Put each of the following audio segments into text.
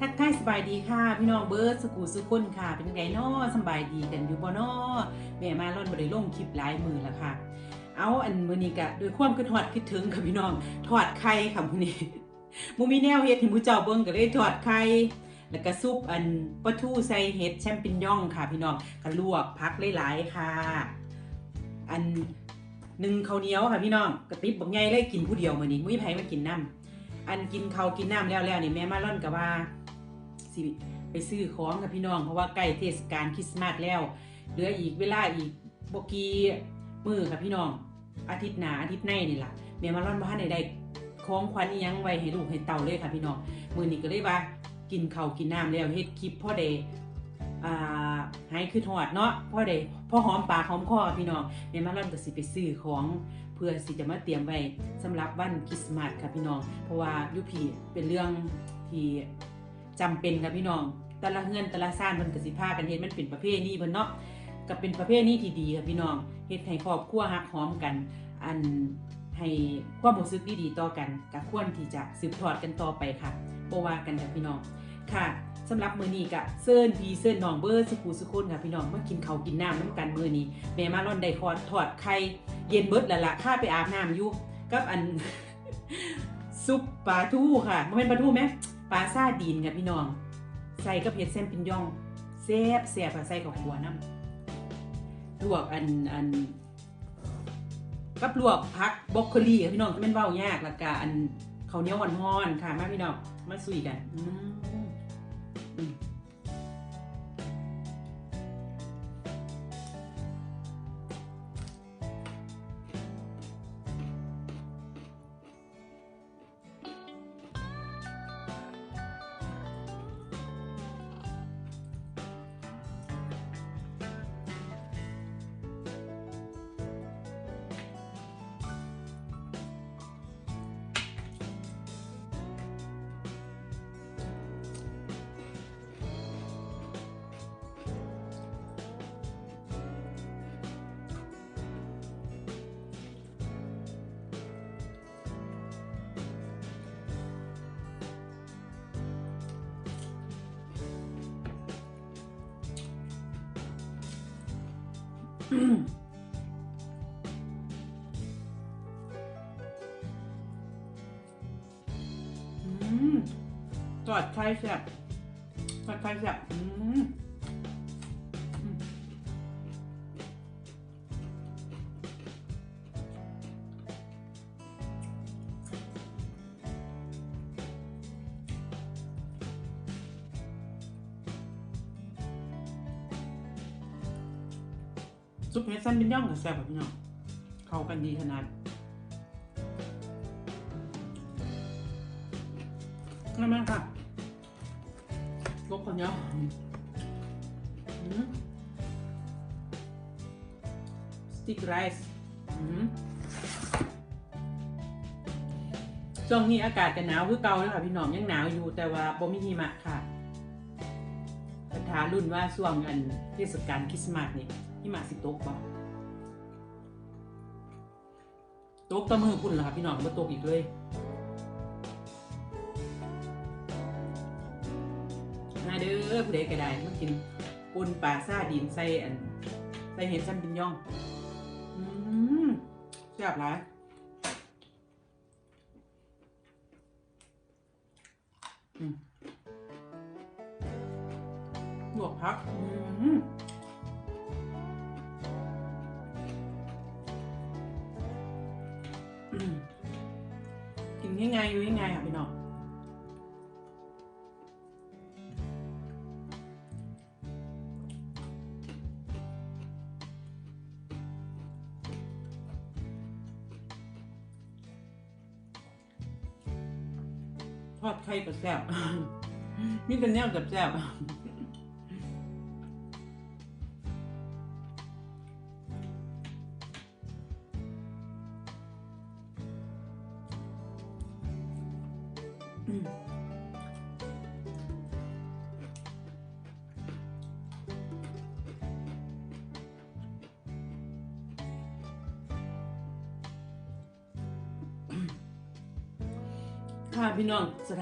ทักทายสบายดีค่ะ พี่น้องเบิร์ดสกูสุคนค่ะ เป็นไงน้อสบายดีกันอยู่บ่น้อแม่มาล่อนบ่ได้ลงคลิปหลายมือแล้วค่ะ เอาอันมือนี้ก็ด้วยความคิดฮอดคิดถึงค่ะพี่น้องทอดไข่ค่ะมือนี้บ่มีแนวเฮ็ดให้หมู่เจ้าเบิ่งก็เลยทอดไข่แล้วก็ซุปอันปลาทูใส่เห็ดแชมปิญญองค่ะ พี่น้องก็ลวกผักหลายๆค่ะ อันหนึ่งข้าวเหนียวค่ะพี่น้องกระติบบักใหญ่เลยกินผู้เดียวมือนี้มุ้ยไผมากินน้ำอันกินข้าวกินน้ำแล้วแล้วนี่แม่มาล่อนก็ว่า สิไปซื้อของกับพี่น้อง เพราะว่าใกล้เทศกาลคริสต์มาสแล้วเหลืออีกเวลาอีกบกีมือค่ะพี่น้อง อาทิตย์หน้าอาทิตย์ในนี่แหละแม่มาร่อนบ้านในได้ของขวัญยังไว้ให้ลูกให้เต่าเลยค่ะพี่น้องมือนี้ก็เลยว่ากินเขากินน้ำแล้วเฮ็ดคลิปพ่อเดย์อ่าให้คือทอดเนาะพ่อเดพ่อหอมปากหอมคอพี่น้องแม่มาร่อนก็สิไปซื้อของเพื่อสิจะมาเตรียมไว้สำหรับวันคริสต์มาสค่ะพี่น้อง เพราะว่ายุพีเป็นเรื่องที่ จำเป็นค่ะพี่น้อง แต่ละเงินแต่ละซ่านมันก็สิพากันเฮ็ดมันเป็นประเภทนี้เพิ่นเนาะก็เป็นประเภทนี้ที่ดีค่ะพี่น้องเฮ็ดให้ครอบครัวฮักหอมกัน อันให้ความรู้สึกดีๆต่อกันก็ควรที่จะสืบทอดกันต่อไปค่ะบ่ว่ากันค่ะพี่น้องค่ะสำหรับมื้อนี้ก็เซิร์นพีเซิร์นน้องเบอร์สุขุสุคนค่ะพี่น้องมากินข้าวกินน้ำน้ำกันมื้อนี้แม่มาร่อนได้ทอดทอดไข่เย็นเบิดแล้วล่ะข้าไปอาบน้ำอยู่กับอันซุปปลาทูค่ะมันเป็นปลาทูไหม ปลาซาดีนค่ะพี่น้อง ใส่กับเห็ดเส้นปินย่องแซ่บแซ่บค่ะใส่กับหัวน้ำลวกอันอันกับลวกพักบ็อกโคลีค่ะพี่น้องจะเป็นเบ้ายากแล้วก็อันข้าวเนียวห่อนๆค่ะมาพี่น้องมาสุยกันอืม อืมอืมอืมทอดไข่แซ่บทอดไข่แซ่บอืม ซุปเห็ดสั้นเป็นย่องกับแซ่บแบบพี่น้องเข้ากันดีขนาดนั่นแม่ค่ะลกคนเดียวสติ๊กไรซ์ช่วงนี้อากาศจะหนาวคือเก่าแล้วค่ะพี่น้องยังหนาวอยู่แต่ว่าบ่มีหิมะค่ะ รุ่นว่าช่วงอันเทศกาลคริสต์มาสนี่หิมะสิโต๊กบ่ตกแตะมือพุ่นเหรอค่ะพี่น้องบ่ตกอีกเลยมาเด้อผู้ใดก็ได้มากินปุนปลาซาดินใส่อันใส่เห็ดชั้นปินย่องอืมแซ่บหลายอืม ลวกพักกินง่ายๆอยู่ง่ายๆค่ะพี่น้องทอดไข่ก็แซ่บมีแต่แนวกับแซ่บอื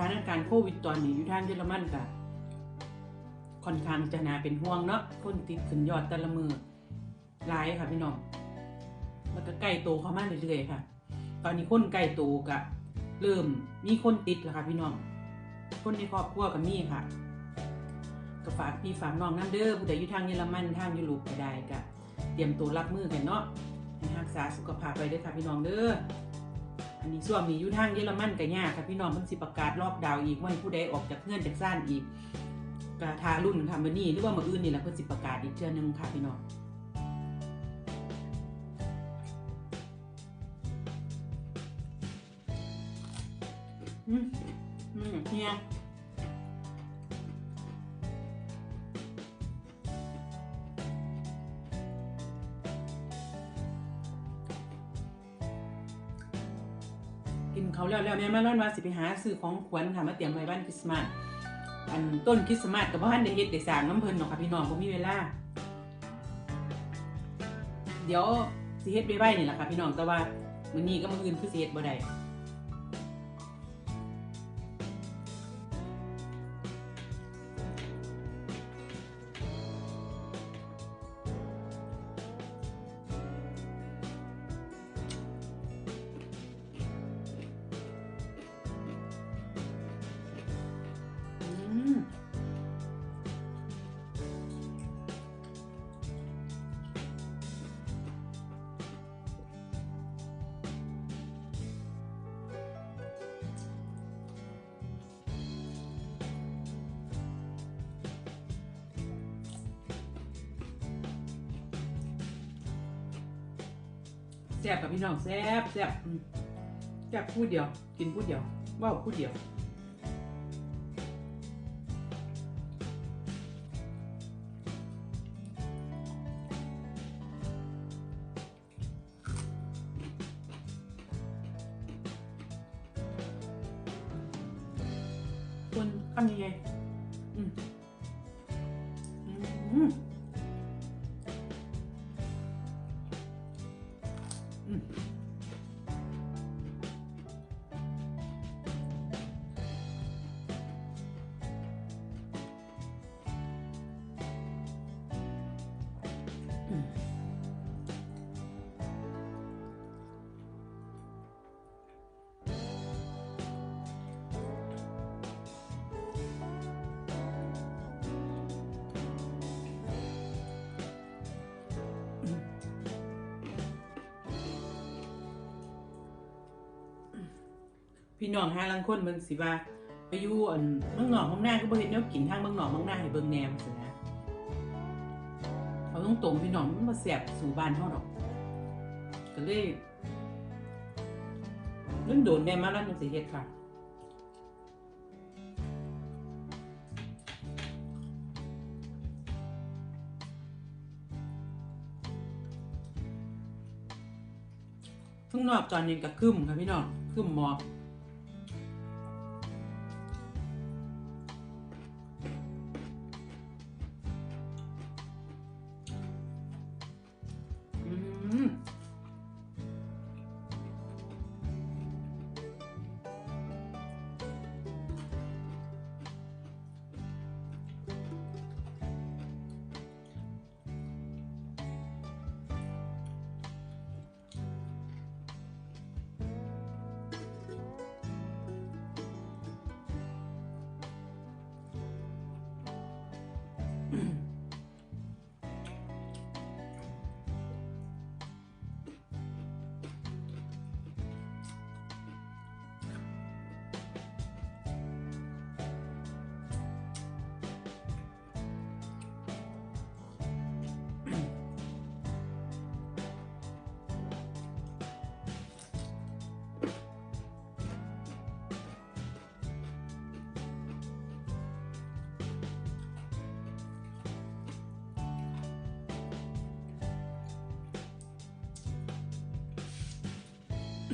ถานการณ์โควิดตอนนี้อยู่ทางเยอรมันกะค่อนข้างจะน่าเป็นห่วงเนาะคนติดขึ้นยอดแต่ละมือหลายค่ะพี่น้องแล้วก็ใกล้โตเข้ามาเรื่อยๆค่ะ ตอนนี้คนใกล้โตกะเริ่มมีคนติดแล้วค่ะพี่น้อง คนในครอบครัวก็มีค่ะก็ฝากพี่ฝากน้องน้ำเด้อผู้ใดอยู่ทางเยอรมันทางยุโรปก็ได้กะเตรียมตัวรับมือกันเนาะให้รักษาสุขภาพไปด้อค่ะพี่น้องเด้อ อันนี้ส่วนนี้อยู่ทางเยอรมันกันยากค่ะพี่น้องมันสิประกาศรอบดาวอีกว่าให้ผู้ใดออกจากเงื่อนจากซ่านอีกกระทารุ่นทำมานี่หรือว่ามาอื่นนี่แหละเพิ่นสิประกาศอีกเทื่อนึงค่ะพี่น้องอืมอืมเฮีย กินเขาแล้วแล้วแม่มาล้อนว่าสิไปหาซื้อของขวัญค่ะมาเตรียมไว้บ้านคริสต์มาสอันต้นคริสต์มาสกับบ้านเด้เฮ็ดได้สางน้ำเพิ่นหรอกค่ะพี่น้องผมมีเวลา เดี๋ยวสิเฮ็ดไว้นี่แหละค่ะพี่น้องแต่ว่ามื้อนี้ก็มื้ออื่นคือสิเฮ็ดบ่ได้ ซ่บกับพี่น้องแซ่บแซ่บแซ่บพูดเดียว กินพูดเดียวว้าพูดเดียวคนทำยังไงอืมอืม พี่น้องห้าลังคนเบิ่งสิว่าไปอยู่อันเมืองหนอกเมืองหน้าก็บ่เห็นแนวกินทางเมืองหนอกเมืองหน้าให้เบิ่งแนวสินะเขาต้องตรงพี่น้องมันมาแสบสู่บ้านเฮาดอก ก็เลยเรื่องโดนแม่มาแล้วจังสิเฮ็ดค่ะข้างนอกตอนนี้ก็คึมค่ะพี่น้องคึมหมอก แ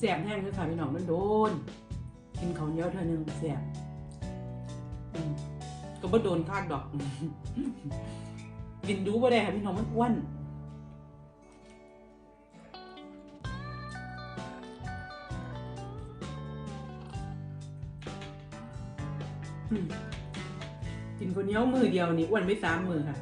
สบแห้งเลยค่ะพี่น้องมันโดนกินเขาเยอะเท่านึงแสบก็บ่โดนคากดอกกินดูบ่ได้ค่ะพี่น้องมันอ้วนกินคนเนี้ยมือเดียวนี่อ้วนไม่สามมือค่ะ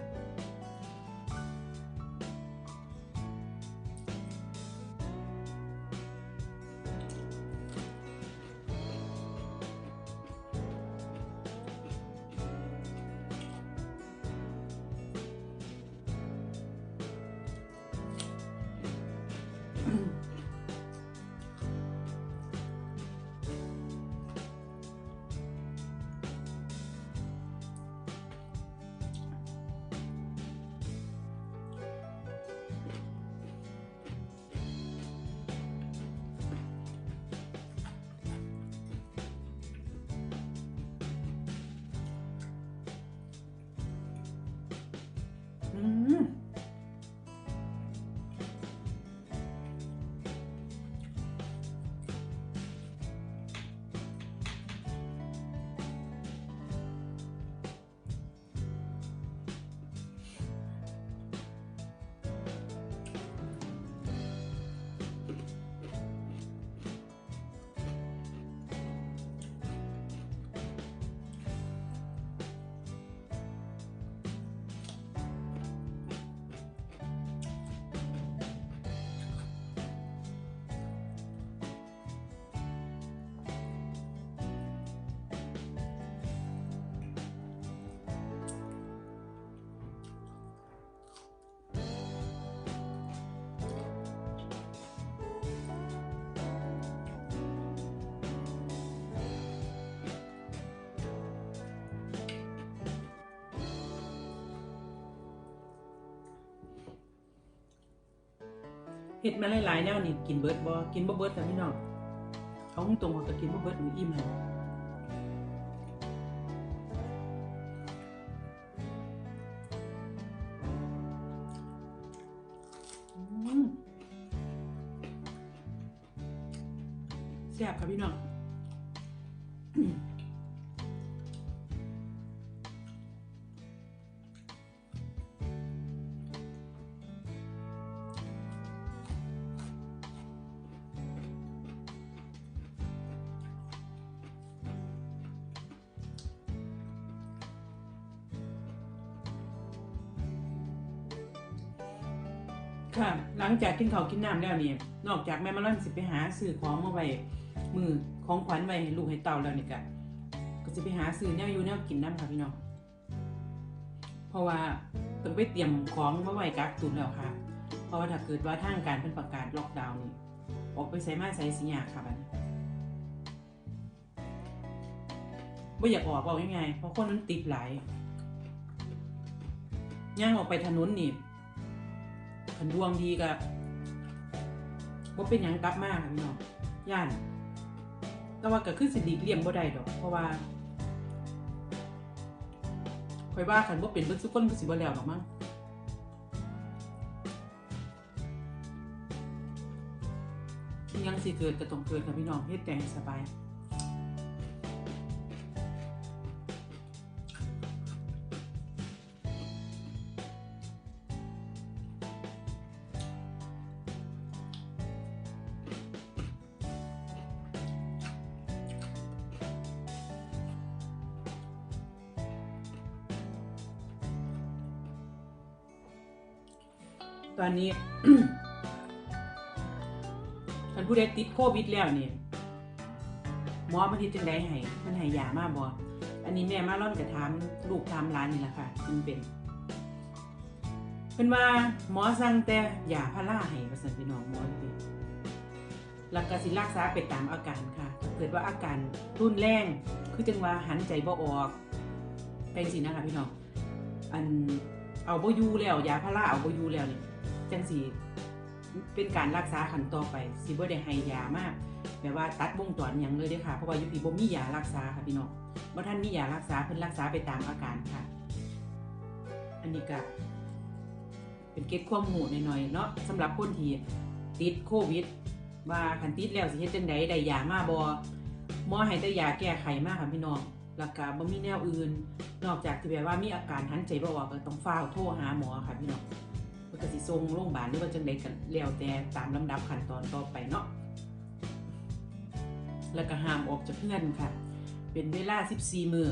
เห็ดมาหลายๆแนวนี่กินเบิร์ดบ่กินบ่เบิร์ดแต่พี่น้องเขาตรงๆเขาจะกินบ่เบิร์ดหนูอิ่มแล้ว ค่ะ หลังจากกินข้าวกินน้ำแล้วเนี่ยนอกจากแม่มาล่อนสิไปหาซื้อของมาไว้มือของขวัญไว้ให้ลูกให้เต่าแล้วนี่ก็ก็จะไปหาซื้อแนวอยู่แนวกินน้ำค่ะพี่น้องเพราะว่าต้องไปเตรียมของมาไว้กักตุนแล้วค่ะ เพราะว่าถ้าเกิดว่าทางการเป็นประกาศล็อกดาวน์นี่ออกไปใส่มาใส่สิยากค่ะบัดนี้ไม่อยากออกบอกยังไงเพราะคนมันติดหลายย่างออกไปถนนนี่ ขันดวงดีกับว่าเป็นหยังกลับมากพี่น้องย่าน แต่ว่าก็คือสิหลีเลี่ยงบ่ได้ดอก เพราะว่าคอยว่าขันบ่เป็นเบิดทุกคนก็สิบ่แล้วดอกมั้งยังสิเกิดก็ต้องเกิดค่ะพี่น้องเฮ็ดแต่ให้สบาย ตอนนี้ท่านผู้ใดติดโควิดแล้วเนี่ยหมอมาทิดจังไดให้มันให้ยามาบ่อันนี้แม่มาร่อนกับถามลูกถามหลานนี่แหละค่ะมันเป็นเป็นว่าหมอสั่งแต่ยาพาราให้ประสันพี่น้องหมอติแล้วก็สิรักษาไปตามอาการค่ะ เกิดว่าอาการรุนแรงคือจังว่าหันใจบ่ออกเป็นสินะคะพี่น้องอันเอาบ่ยูแล้วยาพาราเอาบ่ยูแล้วนี่ จังสีเป็นการรักษาขั้นต่อไปสิบ่ได้ให้ยามากแบบว่าตัดวงจรหยังเลยเด้อค่ะเพราะว่ายู่พี่บ่มียารักษาค่ะพี่น้องบ่ท่านมียารักษาเพิ่นรักษาไปตามอาการค่ะ อันนี้ก็เป็นเกร็ดความรู้หน่อยๆเนาะสำหรับคนที่ติดโควิด ว่าคันติดแล้วสิเฮ็ดจังไดได้ยามาบ่หมอให้แต่ยาแก้ไขมากค่ะพี่น้องแล้วก็บ่มีแนวอื่น นอกจากที่แบบว่ามีอาการหันใจบ่ออกก็ต้องฟ้าวโทรหาหมอค่ะพี่น้อง ก็สิส่งโรงพยาบาลหรือว่าจังไดกันแล้วแต่ตามลำดับขั้นตอนต่อไปเนาะแล้วก็ห้ามออกจากเพื่อนค่ะ เป็นเวลา 14 มือ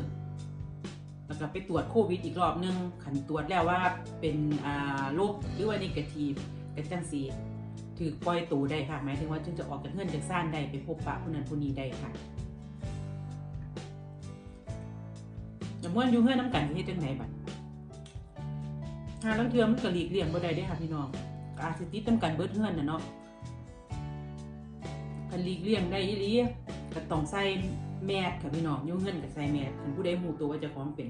แล้วก็ไปตรวจโควิดอีกรอบหนึงขันตรวจแล้วว่าเป็นอ่าลบหรือว่านิเกทีฟกันจังสีถือปล่อยตัวได้ค่ะ หมายถึงว่าจึงจะออกจากเฮือนจากซ่านได้ไปพบปะผู้นั้นผู้นี้ได้ค่ะแต่เมื่ออยู่เฮือนน้ำกันเฮ็ดจังไหนบัด หาลังเทือมันก็หลีกเลี่ยงบ่ได้เด้ค่ะพี่น้องก็อาจสิติดนํกันเบิดเฮือนน่ะเนาะกันหลีกเลี่ยงได้อีหลีก็ต้องใส่แมสค่ะพี่น้องยุ่งเฮือนก็ใส่แมสคันผู้ใดหมู่ตัวว่าเจ้าของเป็น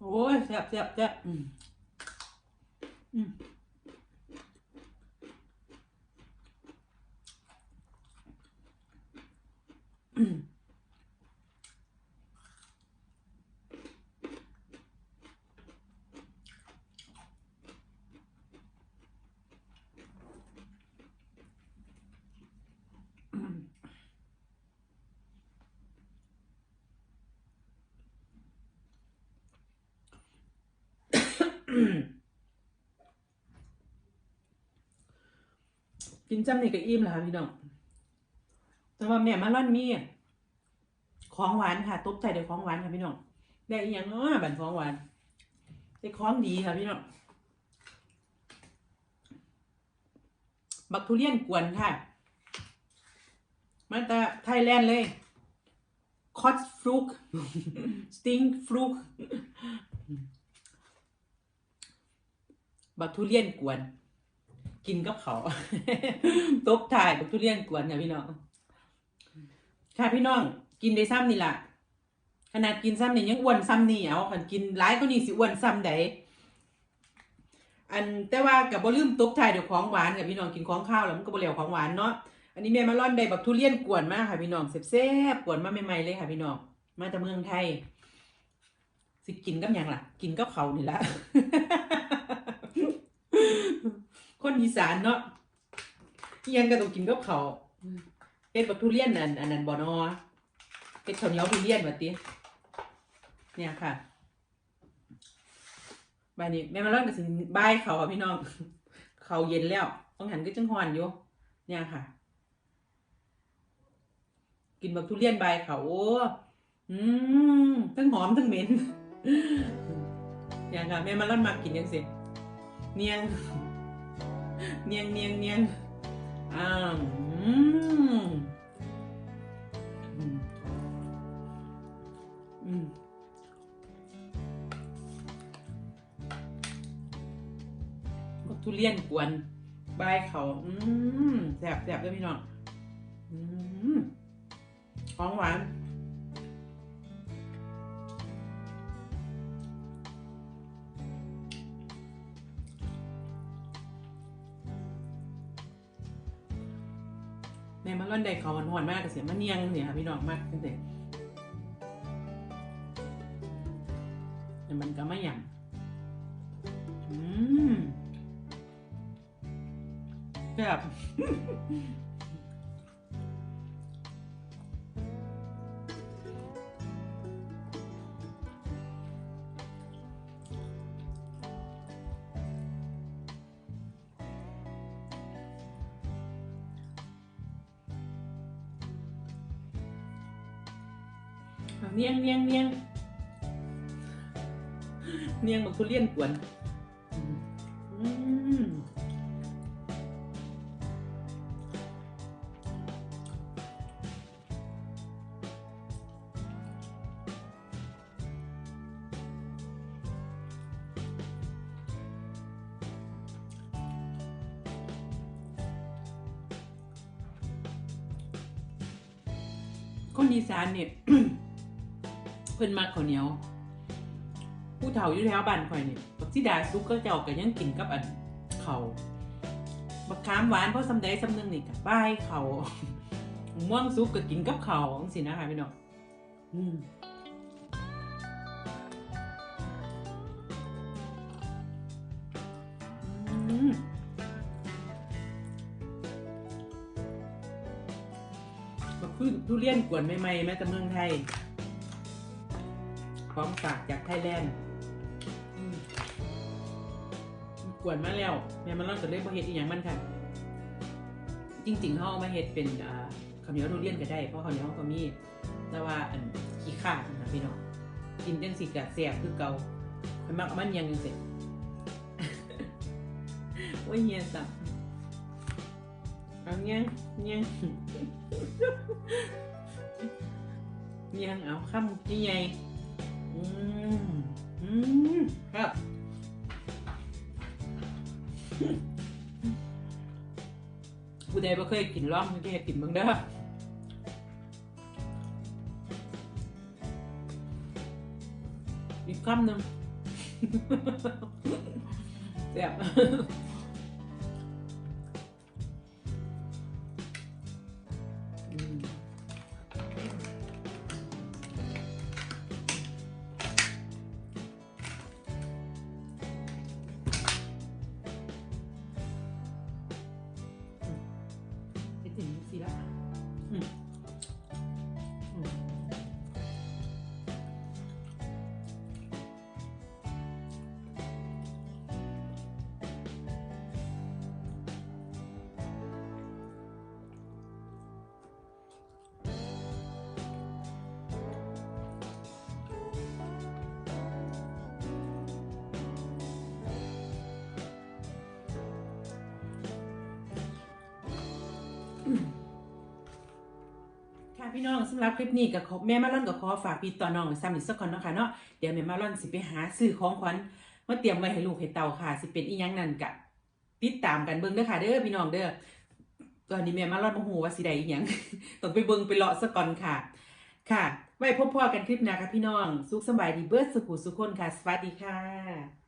โอ้ยแซ่บแซ่บแซ่บอืมอืมอืมอืม กินจำนี่ก็อิ่มแล้วค่ะพี่น้อง แต่ว่าแม่มาล่อนมีของหวานค่ะตบใจด้วยของหวานค่ะพี่น้อง ได้อีหยังเนาะบันของหวาน ได้ของดีค่ะพี่น้อง บักทุเรียนกวนค่ะมาแต่ไทยแลนด์เลย คอตฟลุก สติงฟลุก บักทุเรียนกวน กินกับเขาตบถ่ายบักทุเรียนกวนค่ะพี่น้อง ค่ะพี่น้อง กินได้ซ้ำนี่ล่ะ ขนาดกินซ้ำนี่ยังอ้วนซ้ำนี่เอาคันกินหลายก็นี่สิอ้วนซ้ำใดอันแต่ว่ากับบ่ลืมตบถ่ายเดี๋ยวของหวานกับพี่น้องกินของข้าวแล้วมันก็บ่เหลวของหวานเนาะอันนี้แม่มาร่อนได้บักทุเรียนกวนมากค่ะพี่น้องแซ่บๆกวนมาใหม่ๆเลยค่ะพี่น้องมาจากเมืองไทย สิกินกับยังล่ะ กินกับเขานี่ละ คนอีสานเนาะอิหยังก็ต้องกินกับเขาวเฮ็ดบักทุเรียนอันอันนั้นบ่เนาะเฮ็ดข้าวเหนียวทุเรียนว่าติเนี่ยค่ะบายนี้แม่มาร่อนก็สิบายเขาอะพี่น้อง เขาเย็นแล้วต้องหันก็จังหอนอยู่ เนี่ยค่ะ กินบักทุเรียนใบายเขาโอ้อืมทั้งหอมทั้งเหม็นอย่างค่ะแม่มาล่อนมากินยังสิเนียง เนียงเนียงเนียงอ้าอืมอืมอืมบักทุเรียนกวนใบายเขาอืมแสบแสบด้วยพี่น้องอืมของหวาน แม่มาล่อนได้เขาหวานๆมากกับเสียมันเนียงเนี่ยค่ะพี่น้องมากตั้งแต่แต่มันก็ไม่หยั่งอืมแบบ เนียงเนียงเนียงเนียงบักทุเรียนกวนอืมคนอีสานเนี่ย เพิ่นมักข้าวเหนียว ผู้เฒ่าอยู่แถวบ้านข่อยนี่บักสิดาซุกก็เจ้าก็ยังกินกับอันเขาวบักขามหวานเพราะสำใดสำนึงนี่ก็บ้ายเขาวม่วงซุกก็กินกับเขาวจังซี่นะคะพี่น้องอืมบักคือทุเรียนกวนใหม่ๆแม้แต่เมืองไทย้อมฝากจากไทยแลนด์กวนมาแล้วแม่มันร้อนก็เลยบ่เฮ็ดอีหยังมันค่ะ จริงๆเขาเอามาเฮ็ดเป็นข้าวเหนียวทุเรียนก็ได้ เพราะข้าวเหนียวเขาก็มีแต่ว่าอันขี้ข้าดนะพี่น้องกินจังสิกะแซ่บคือเก่าข่อยมักมันยังจังซี่โอ้ยเฮียสับเอาเงี้ยเงี้ยเงี้ยเอาคำใหญ่ อืมอืมครับผู้ใดบ่เคยกินล่องมันจะให้กินเบิ่งเด้ออีกคำหนึ่งแซ่บ ค่ะพี่น้องสำหรับคลิปนี้กับแม่มาล่อนกับขอฝากพี่ต่อน้องซ้ำอีกสักคนเนาะค่ะเนาะเดี๋ยวแม่มาล่อนสิไปหาซื้อของขวัญมาเตรียมไว้ให้ลูกให้เต่าค่ะ สิเป็นอีหยังนั่นกะติดตามกันเบิ่งเด้อค่ะ เด้อพี่น้องเด้อตอนนี้แม่มาล่อนบ่ฮู้ว่าสิได้อีหยังต้องไปเบิ่งไปเลาะซะก่อนค่ะ ค่ะ ไว้พบพ่อกันคลิปหน้าค่ะพี่น้องสุขสบายดีเบิดสุขุสุขคนค่ะ สวัสดีค่ะ